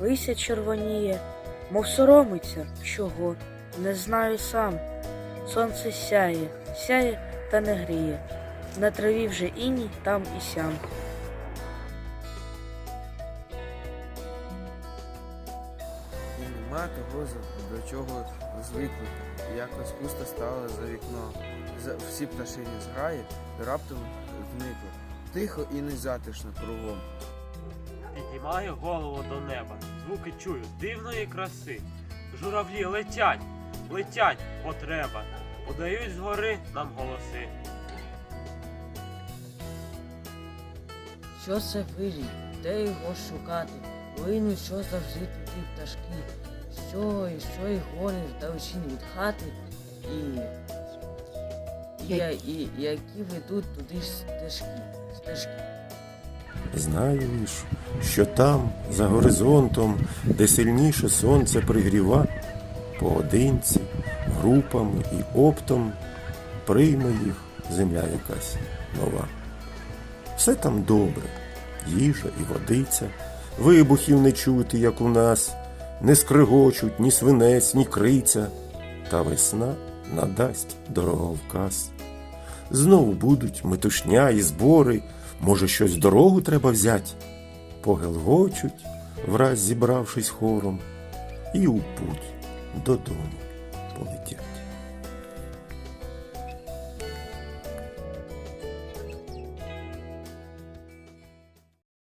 лися червоніє, мов соромиться, чого, не знаю сам. Сонце сяє, сяє та не гріє, на траві вже іній там і сям. І нема того, до чого звикнути. І Якось пусто стало за вікном. Всі пташині зграї раптом зникли. Тихо і незатишно кругом. Піднімаю голову до неба, звуки чую дивної краси. Журавлі летять, летять, бо треба. Подають згори нам голоси. Що це вирій? Де його шукати? Вину, що завжди туди пташки, що і що їх гонить вдалечінь від хати, і, і, я- і які ведуть туди стежки, стежки. Знаю лиш, що там, за горизонтом, де сильніше сонце пригріва, поодинці, групами і оптом прийме їх земля якась нова. Все там добре, їжа і водиця, вибухів не чути, як у нас, не скригочуть ні свинець, ні криця, та весна надасть дороговказ. Знову будуть метушня і збори, може, щось дорогу треба взять. Погелгочуть, враз зібравшись хором, і у путь додому полетять.